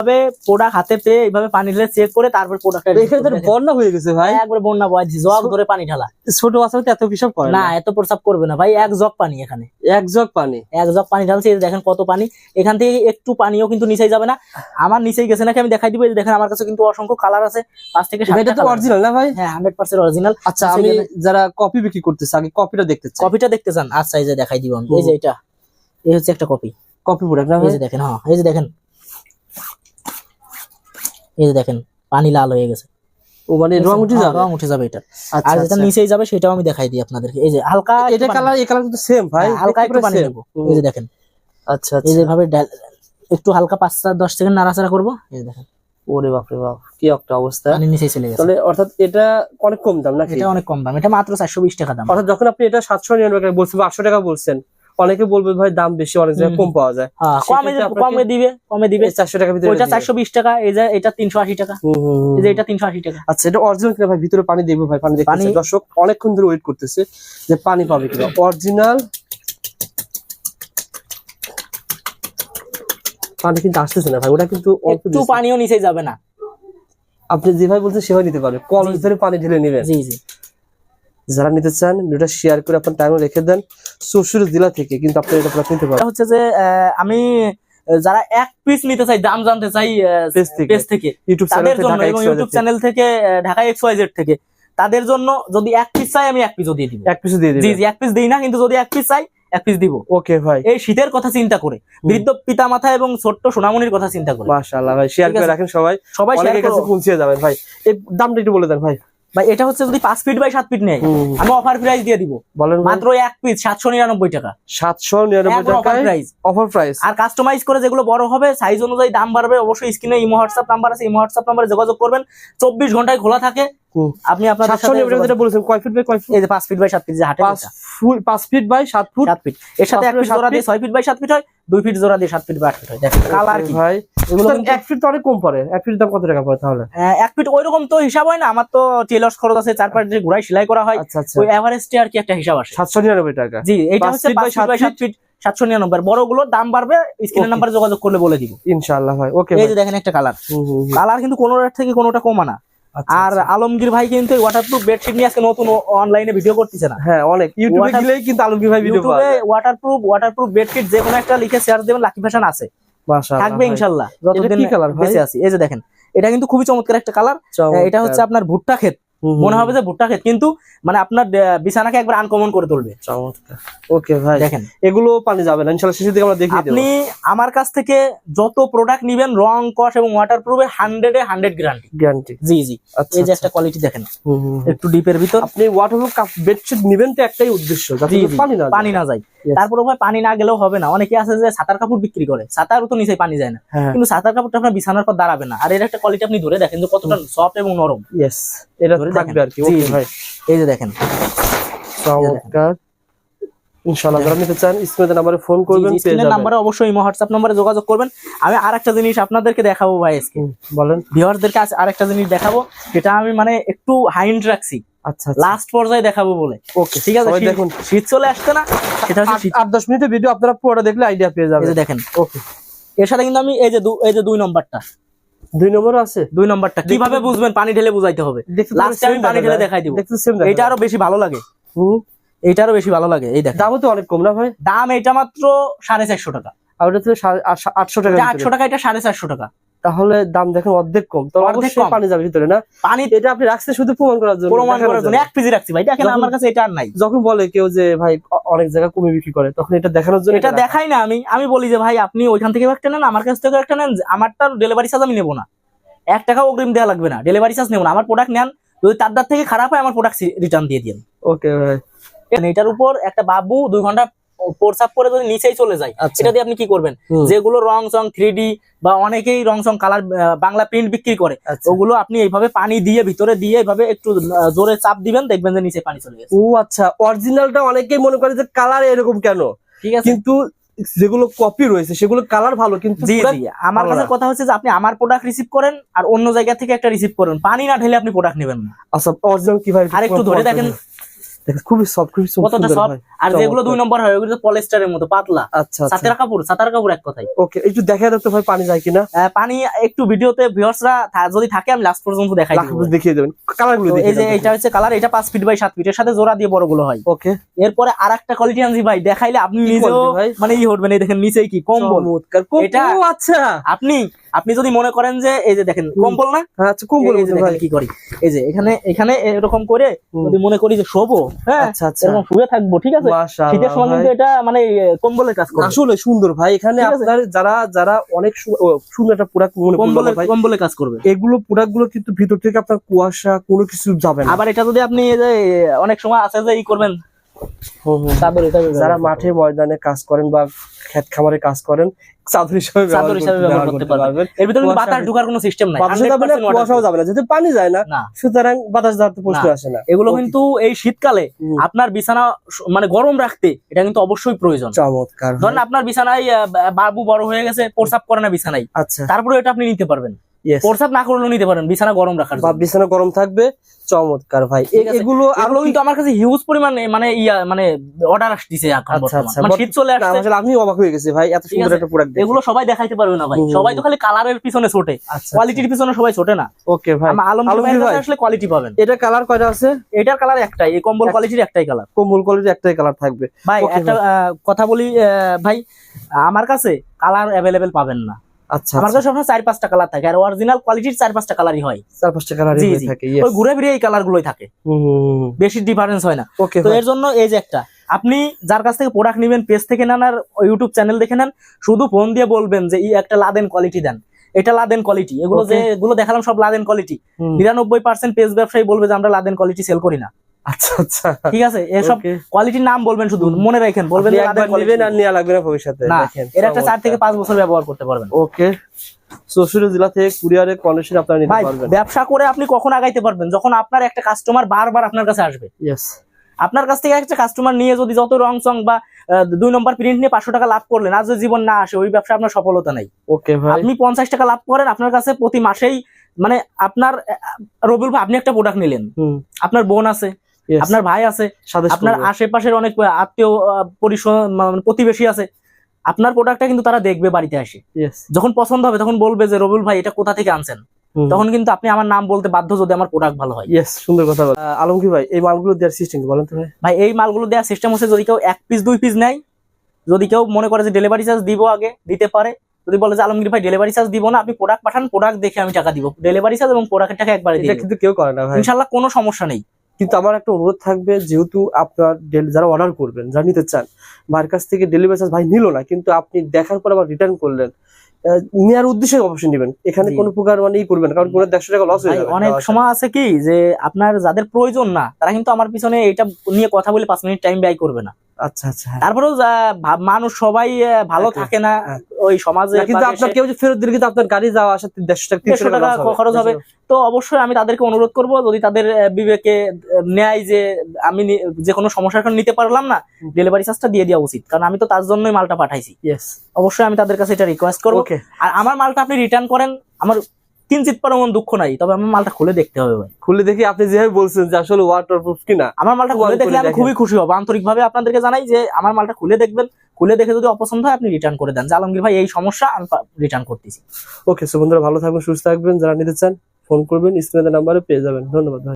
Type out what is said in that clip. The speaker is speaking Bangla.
ভাবে প্রোডাক্ট হাতে পেয়ে এইভাবে পানি ঢেলে চেক করে তারপর প্রোডাক্ট এখানে তো বন্যা হয়ে গেছে ভাই। একবার বন্যা বয় জগ ধরে পানি ঢালা। ছোট বাচ্চারা তো এত হিসাব করে না। এত প্রসাব করবে না ভাই এক জগ পানি এখানে। এক জগ পানি? এক জগ পানি ঢালছে দেখেন কত পানি। এখান থেকে একটু পানিও কিন্তু নিচেই যাবে না। আমার নিচেই গেছে নাকি আমি দেখাই দিব। দেখেন আমার কাছে কিন্তু অসংখ্য কালার আছে। পাঁচ থেকে এটা তো অরিজিনাল না ভাই? হ্যাঁ হান্ড্রেড পার্সেন্ট অরিজিনাল আচ্ছা আমি যারা কপি বিক্রি করতেছে আগে কপিটা দেখতে কপিটা দেখতে চান? আচ্ছা এই যে দেখাই দিব আমি। এই যে এটা। এই হচ্ছে একটা কপি কপি প্রোডাক্ট না এই যে দেখেন হ্যাঁ এই যে দেখেন। এই যে দেখেন পানি লাল হয়ে গেছে। ও মানে রং উঠে হ্যাঁ, যাবে? রং উঠে যাবে এটা। আচ্ছা আর যেটা আচ্ছা। নিচেই যাবে সেটাও আমি দেখাই দিই আপনাদেরকে। এই যে হালকা এটা কালার এই কালার কিন্তু সেম ভাই। হ্যাঁ, হালকা একটু পানি দেবো এই যে দেখেন। আচ্ছা এই আচ্ছা। যে ভাবে একটু হালকা পাঁচ সাত দশ সেকেন্ড নাড়াচাড়া করব। এই যে দেখেন। ওরে বাপরে বাপ কি একটা অবস্থা। পানি নিচেই চলে গেছে। তাহলে অর্থাৎ এটা অনেক কম দাম নাকি? এটা অনেক কম দাম। এটা মাত্র চারশো বিশ টাকা দাম। অর্থাৎ যখন আপনি এটা সাতশো নিরানব্বই টাকা বলছেন বা আটশো টাকা বলছেন অনেকে বলবে ভাই দাম বেশি অনেক জায়গায় কম পাওয়া যায়। হ্যাঁ, কমে কমে দিবে কমে দিবে। চারশো টাকা ভিতরে ওইটা চারশো বিশ টাকা এই যে এটা তিনশো আশি টাকা। এই যে এটা তিনশো আশি টাকা। আচ্ছা এটা অরিজিনাল কিনা ভাই? ভিতরে পানি দেখব ভাই পানি পানি- দর্শক অনেকক্ষণ ধরে ওয়েট করতেছে যে পানি পাবে কিনা। অরিজিনাল পানি কিন্তু আসতেছে না ভাই ওটা কিন্তু একটু পানিও নিচেই যাবে না। আপনি যেভাবে বলছেন সেভাবে নিতে পারবেন কল ভিতরে পানি ঢেলে নেবেন। জি জি। যারা নিতে চান ভিডিওটা শেয়ার করে আপনার টাইমে রেখে দেন। চৌষট্টি জেলা থেকে কিন্তু আপনি এটা প্রোডাক্ট নিতে এটা পারবেন হচ্ছে যে আমি যারা এক পিস নিতে চাই দাম জানতে চাই পেজ থেকে। ইউটিউব চ্যানেল জন্য এবং ইউটিউব চ্যানেল থেকে। ঢাকা এক্স ওয়াই জেড থেকে। তাদের জন্য যদি এক পিস চাই আমি এক পিসও দিয়ে দিব। এক পিছু দিয়ে জি জি এক পিস দিই না কিন্তু যদি এক পিস চাই এক পিস দিব। ওকে ভাই। এই শীতের কথা চিন্তা করে বৃদ্ধ পিতা মাথা এবং ছোট্ট সোনামণির কথা চিন্তা করে। মাশাআল্লাহ ভাই শেয়ার করে রাখেন সবাই। সবাই অনেকের কাছে করো। পৌঁছে যাবেন ভাই। এই দামটা একটু বলে দেন ভাই। ভাই এটা হচ্ছে যদি পাঁচ ফিট বাই সাত ফিট নেয় আমি অফার প্রাইস দিয়ে দিব। বলেন মাত্র এক পিস সাতশো নিরানব্বই টাকা। সাতশো নিরানব্বই একবার offer অফার প্রাইস আর কাস্টমাইজ করে যেগুলো বড় হবে সাইজ অনুযায়ী দাম বাড়বে অবশ্যই স্ক্রিনে ইমো হোয়াটসঅ্যাপ নাম্বার আছে ইমো হোয়াটসঅ্যাপ নাম্বারে যোগাযোগ করবেন। চব্বিশ ঘন্টায় খোলা থাকে আপনি আপনার যেটা বলেছেন কয় ফিট বাই কয় ফিট এই যে পাঁচ ফিট বাই সাত ফিট যে হাটে পাঁচ ফুট পাঁচ ফিট বাই সাত ফুট। সাত ফিট এর সাথে এক ফিট জোড়া দিয়ে ছয় ফিট বাই সাত ফিট হয় দুই ফিট জোড়া দিয়ে সাত ফিট বাই আট ফিট হয়। দেখেন কালার কি? ভাই এগুলো ফিট তো অনেক কম পড়ে। এক ফিট দাম কত টাকা পড়ে তাহলে? আহ, ফিট ওইরকম তো হিসাব হয় না। আমার তো টেলর্স খরচ আছে চারপাশ যে ঘোড়ায় সেলাই করা হয়। আচ্ছা আচ্ছা। ওই আর কি একটা হিসাব আসে। সাতশো নিরানব্বই টাকা। জি এইটা হচ্ছে ফিট বাই ফিট সাতশো নিরানব্বই। দাম বাড়বে স্ক্রিনের Okay. নাম্বারে যোগাযোগ করলে বলে দিব। ইনশাআল্লাহ ভাই। ওকে এই যে দেখেন একটা কালার। কালার কিন্তু কোনোটার থেকে কোনোটা কমা না। আর আলমগীর ভাই কিন্তু ওয়াটারপ্রুফ বেডশিট নিয়ে আজকে নতুন অনলাইনে ভিডিও করতেছে না। হ্যাঁ অনেক। ইউটিউবে গেলেই কিন্তু আলমগীর ভাই ভিডিও পাবে। ওয়াটারপ্রুফ ওয়াটারপ্রুফ বেডশিট যে কোনো একটা লিখে শেয়ার দেবেন লাকি ফ্যাশন আছে। মাশাআল্লাহ থাকবে ইনশাআল্লাহ। ইনশাল্লাহ যতদিন কি কালার ভাই? বেঁচে আছি। এই যে দেখেন এটা কিন্তু খুবই চমৎকার একটা কালার। এটা হচ্ছে আপনার ভুট্টা ক্ষেত। মনে হবে যে ভুট্টা ক্ষেত। কিন্তু মানে আপনার বিছানাকে একবার আনকমন করে তুলবে। ওকে ভাই দেখেন। এগুলো পানি যাবে না। ইনশাআল্লাহ শেষের দিকে আমরা দেখিয়ে দেবো। আপনি আমার কাছ থেকে যত প্রোডাক্ট নিবেন রং কস এবং ওয়াটার প্রুফে হান্ড্রেড এ হান্ড্রেড গ্যারান্টি গ্যারান্টি জি জি। আচ্ছা এই যে আচ্ছা। একটা কোয়ালিটি দেখেন। একটু ডিপের ভিতর। আপনি ওয়াটারপ্রুফ কাপ বেডশিট নেবেন তো একটাই উদ্দেশ্য যাতে পানি না পানি না যায়। তারপরে ভাই পানি না গেলেও হবে না। অনেকে আছে যে সাঁতার কাপড় বিক্রি করে সাঁতারও তো নিচে পানি যায় না। হ্যাঁ। কিন্তু সাঁতার কাপড়টা আপনার বিছানার পর দাঁড়াবে না। আর এর একটা কোয়ালিটি আপনি ধরে দেখেন যে কতটা সফট এবং নরম। ইয়েস এটা থাকবে আর কি ওকে ভাই। এই যে দেখেন। চমৎকার। ইনশাআল্লাহ যারা নিতে চান স্ক্রিনে নাম্বারে ফোন করবেন স্ক্রিনের যাবেন। অবশ্যই ইমো হোয়াটসঅ্যাপ নাম্বারে যোগাযোগ করবেন। আমি জিনিস আপনাদেরকে দেখাবো ভাই আজকে। বলেন। ভিউয়ারদেরকে আর একটা জিনিস দেখাবো যেটা আমি মানে একটু হাইন্ড রাখছি। আচ্ছা লাস্ট পর্যায়ে দেখাবো বলে। ওকে ঠিক আছে দেখুন। শীত চলে আসছে না। হচ্ছে মিনিটের ভিডিও আপনারা পুরোটা দেখলে আইডিয়া পেয়ে যাবেন। দেখেন। ওকে এর সাথে কিন্তু আমি এই যে এই যে দুই নম্বরটা। দুই নম্বর আছে? দুই নম্বরটা। কীভাবে বুঝবেন? পানি ঢেলে বুঝাইতে হবে। লাস্টে আমি পানি ঢেলে দেখাই দিব। এইটা আরও বেশি ভালো লাগে। আরও বেশি ভালো লাগে। এই দেখেন। দামও তো অনেক কম না ভাই? দাম এটা মাত্র সাড়ে চারশো টাকা। আর ওটা সাড়ে আটশো- টাকা এটা আটশো টাকা এটা সাড়ে চারশো টাকা। তাহলে দাম দেখেন অর্ধেক কম। তো অর্ধেক। পানি যাবে ভিতরে না? পানি এটা আপনি রাখছেন শুধু প্রমাণ করার জন্য প্রমাণ করার জন্য। এক কেজি রাখছি ভাই। দেখেন আমার কাছে এটা আর নাই। যখন বলে কেউ যে ভাই অনেক জায়গায় কমে বিক্রি করে তখন এটা দেখানোর জন্য এটা দেখাই না আমি আমি বলি যে ভাই আপনি ওইখান থেকে একটা নেন আমার কাছ থেকে একটা নেন আমারটা ডেলিভারি চার্জ আমি নেব না। এক টাকা অগ্রিম দেওয়া লাগবে না ডেলিভারি চার্জ নেব না আমার প্রোডাক্ট নেন যদি তার দ্বার থেকে খারাপ হয় আমার প্রোডাক্ট রিটার্ন দিয়ে দিন ওকে ভাই। এটার উপর একটা বাবু দুই ঘণ্টা প্রসাব করে যদি নিচেই চলে যায় আচ্ছা। সেটা দিয়ে আপনি কি করবেন? যেগুলো রং চং থ্রি বা অনেকেই রং চং কালার বাংলা প্রিন্ট বিক্রি করে আচ্ছা। ওগুলো আপনি এইভাবে পানি দিয়ে ভিতরে দিয়ে এইভাবে একটু জোরে চাপ দিবেন দেখবেন যে নিচে পানি চলে গেছে। ও আচ্ছা। অরিজিনালটা অনেকেই মনে করে যে কালার এরকম কেন? ঠিক আছে। কিন্তু যেগুলো কপি রয়েছে সেগুলো কালার ভালো কিন্তু আমার কাছে কথা হচ্ছে যে আপনি আমার প্রোডাক্ট রিসিভ করেন আর অন্য জায়গা থেকে একটা রিসিভ করেন। পানি না ঢেলে আপনি প্রোডাক্ট নেবেন না। আচ্ছা অরিজিনাল কীভাবে আর একটু ধরে দেখেন দেখেন খুবই সফট খুবই কতটা সুন্দর আর যেগুলো দুই নম্বর হয় ওগুলো পলিস্টারের মতো পাতলা। আচ্ছা আচ্ছা। সাতের কাপড় সাতার কাপড় এক কথায়। ওকে একটু দেখা যাচ্ছে ভাই পানি যায় কিনা। পানি একটু ভিডিওতে ভিউয়ার্সরা যদি থাকে আমি লাস্ট পর্যন্ত দেখাই দেখিয়ে দেবেন। এই যে এটা হচ্ছে কালার এটা পাঁচ ফিট বাই সাত ফিটের সাথে জোড়া দিয়ে বড়গুলো হয়। ওকে। এরপরে আর একটা কোয়ালিটি আনছি ভাই দেখাইলে আপনি নিজেও মানে ই হবেন এই দেখেন নিচেই কি কম্বল। এটা- আচ্ছা। আপনি আপনি যদি মনে করেন যে এই যে দেখেন। কম্বল না? আচ্ছা কম্বল কি করি। এই যে এখানে এখানে এরকম করে যদি মনে করি যে শোবো হ্যাঁ আচ্ছা আচ্ছা। এরকম শুয়ে থাকব ঠিক আছে? শীতের সময় কিন্তু এটা মানে কম্বলের কাজ করে। আসলে সুন্দর ভাই এখানে আপনার যারা যারা অনেক সুন্দর একটা প্রোডাক্ট মনে কম্বলের ভাই কম্বলের কাজ করবে। এগুলো প্রোডাক্টগুলো কিন্তু ভিতর থেকে আপনার কুয়াশা কোনো কিছু যাবে না। আবার এটা যদি আপনি অনেক সময় আছে যে ই করবেন যারা মাঠে ময়দানে কাজ করেন বা ক্ষেত খামারে কাজ করেন চাদর হিসাবে চাদর হিসাবে ব্যবহার ব্যবহার করতে করতে পারবেন। এর ভিতরে কিন্তু বাতাস ঢোকার কোনো সিস্টেম নাই। বাতাসও যাবে না কুয়াশাও যাবে না। যেহেতু পানি যায় না সুতরাং বাতাস প্রশ্ন আসে না। এগুলো কিন্তু এই শীতকালে আপনার বিছানা মানে গরম রাখতে এটা কিন্তু অবশ্যই প্রয়োজন। চমৎকার। ধরেন আপনার বিছানায় বাবু বড় হয়ে গেছে প্রসাব করে না বিছানায়। আচ্ছা। তারপরে এটা আপনি নিতে পারবেন. প্রসাব না করলেও নিতে পারেন বিছানা গরম রাখার বা বিছানা গরম থাকবে চমৎকার ভাই। এগুলো আরও কিন্তু আমার কাছে হিউজ পরিমাণে মানে ইয়া মানে অর্ডার আসতেছে এখন আচ্ছা। আচ্ছা। মানে শীত চলে আসছে। আসলে আমি অবাক হয়ে গেছি ভাই এত সুন্দর একটা প্রোডাক্ট এগুলো সবাই দেখাইতে পারবে না ভাই। সবাই তো খালি কালারের পিছনে ছোটে। আচ্ছা কোয়ালিটির পিছনে সবাই ছোটে না। ওকে ভাই। আলম ভাই। আসলে কোয়ালিটি পাবেন। এটা কালার কয়টা আছে? এটার কালার একটাই এই কম্বল কোয়ালিটির একটাই কালার কম্বল কোয়ালিটি একটাই কালার থাকবে। ভাই একটা কথা বলি ভাই আমার কাছে কালার অ্যাভেলেবেল পাবেন না। আচ্ছা আমার কাছে সবসময় চার পাঁচটা কালার থাকে আর অরিজিনাল কোয়ালিটির চার পাঁচটা কালারই হয়। চার পাঁচটা কালার জি, থাকে ওই ঘুরে ফিরে এই কালার গুলোই থাকে। বেশি ডিফারেন্স হয় না। তো এর জন্য এই যে একটা আপনি যার কাছ থেকে প্রোডাক্ট নেবেন পেজ থেকে নেন আর ইউটিউব চ্যানেল দেখে নেন শুধু ফোন দিয়ে বলবেন যে এই একটা লাদেন কোয়ালিটি দেন। এটা লাদেন কোয়ালিটি এগুলো যে এগুলো দেখালাম সব লাদেন কোয়ালিটি নিরানব্বই পার্সেন্ট পেজ ব্যবসায়ী বলবে যে আমরা লাদেন কোয়ালিটি সেল করি না। আচ্ছা আচ্ছা। ঠিক আছে এসব. কোয়ালিটির নাম বলবেন শুধু মনে রাখেন বলবেন আপনি একবার নেবেন আর নেওয়া লাগবে না ভবিষ্যতে দেখেন এর একটা থেকে বছর ব্যবহার করতে পারবেন। ওকে চৌষট্টি জেলা থেকে কুরিয়ারে কন্ডিশন আপনারা নিতে ভাই পারবেন। ব্যবসা করে আপনি কখন আগাইতে পারবেন? যখন আপনার একটা কাস্টমার বারবার আপনার কাছে আসবে। ইয়েস আপনার কাছ থেকে একটা কাস্টমার নিয়ে যদি যত রং চং বা দুই নম্বর প্রিন্ট নিয়ে পাঁচশো টাকা লাভ করলেন আর যদি জীবন না আসে ওই ব্যবসা আপনার সফলতা নাই। ওকে ভাই। আপনি পঞ্চাশ টাকা লাভ করেন আপনার কাছে প্রতি মাসেই মানে আপনার রবিউল ভাই আপনি একটা প্রোডাক্ট নিলেন। আপনার বোন আছে আপনার ভাই আছে আপনার। আশেপাশের অনেক আত্মীয় মানে প্রতিবেশী আছে আপনার প্রোডাক্টটা কিন্তু তারা দেখবে বাড়িতে আসে। যখন পছন্দ হবে তখন বলবে যে রবিউল ভাই এটা কোথা থেকে আনছেন? তখন কিন্তু আপনি আমার নাম বলতে বাধ্য যদি আমার প্রোডাক্ট ভালো হয়। Yes, সুন্দর কথা আলমগীর ভাই এই মালগুলো দেওয়ার সিস্টেম বলেন তো ভাই? ভাই এই মালগুলো দেওয়ার সিস্টেম হচ্ছে যদি কেউ এক পিস দুই পিস নেয় যদি কেউ মনে করে যে ডেলিভারি চার্জ দিব আগে দিতে পারে যদি বলে যে আলমগীর ভাই ডেলিভারি চার্জ দিব না আপনি প্রোডাক্ট পাঠান প্রোডাক্ট দেখে আমি টাকা দিব। ডেলিভারি চার্জ এবং প্রোডাক্টের টাকা একবারে এটা কিন্তু কেউ করে না ভাই। ইনশাল্লাহ কোনো সমস্যা নেই। কিন্তু আমার একটা অনুরোধ থাকবে যেহেতু আপনার যারা অর্ডার করবেন যারা নিতে চান ভাইয়ের কাছ থেকে ডেলিভারি চার্জ ভাই নিল না কিন্তু আপনি দেখার পর আবার রিটার্ন করলেন আহ, নেওয়ার উদ্দেশ্যে অবশ্যই নেবেন এখানে। কোনো প্রকার মানে ই করবেন কারণ কোনো দেড়শো টাকা লস হয়ে যাবে অনেক সময় আছে কি যে আপনার যাদের প্রয়োজন না তারা কিন্তু আমার পিছনে এটা নিয়ে কথা বলে পাঁচ মিনিট টাইম ব্যয় করবে না আচ্ছা আচ্ছা। তারপরেও মানুষ সবাই আহ, ভালো থাকে না হ্যাঁ। ওই সমাজে কিন্তু আপনার কেউ যে ফেরত দিলে কিন্তু আপনার গাড়ি যাওয়া আসা দেড়শো টাকা তিনশো টাকা টাকা খরচ হবে। তো অবশ্যই আমি তাদেরকে অনুরোধ করব যদি তাদের বিবেকে ন্যায় যে আমি যে কোনো সমস্যার কারণে নিতে পারলাম না। ডেলিভারি চার্জটা দিয়ে দেওয়া উচিত। কারণ আমি তো তার জন্যই মালটা পাঠাইছি। অবশ্যই আমি তাদের কাছে এটা রিকোয়েস্ট করব। আর আমার মালটা আপনি রিটার্ন করেন আমার কিঞ্চিত পরিমাণ দুঃখ নাই তবে আমার মালটা খুলে দেখতে হবে ভাই। খুলে দেখি আপনি যেভাবে বলছেন যে আসলে ওয়াটারপ্রুফ কিনা। আমার মালটা খুলে খুলে দেখলে আমি খুবই খুশি হব। আন্তরিক ভাবে আপনাদেরকে জানাই যে আমার মালটা খুলে দেখবেন খুলে দেখে যদি অপছন্দ হয় আপনি রিটার্ন করে দেন। যে আলমগীর ভাই এই সমস্যা আমি রিটার্ন করতেছি। ওকে সো বন্ধুরা ভালো থাকবেন সুস্থ থাকবেন। যারা নিতে চান ফোন করবেন স্ক্রিনে নাম্বারে পেয়ে যাবেন। ধন্যবাদ ভাই।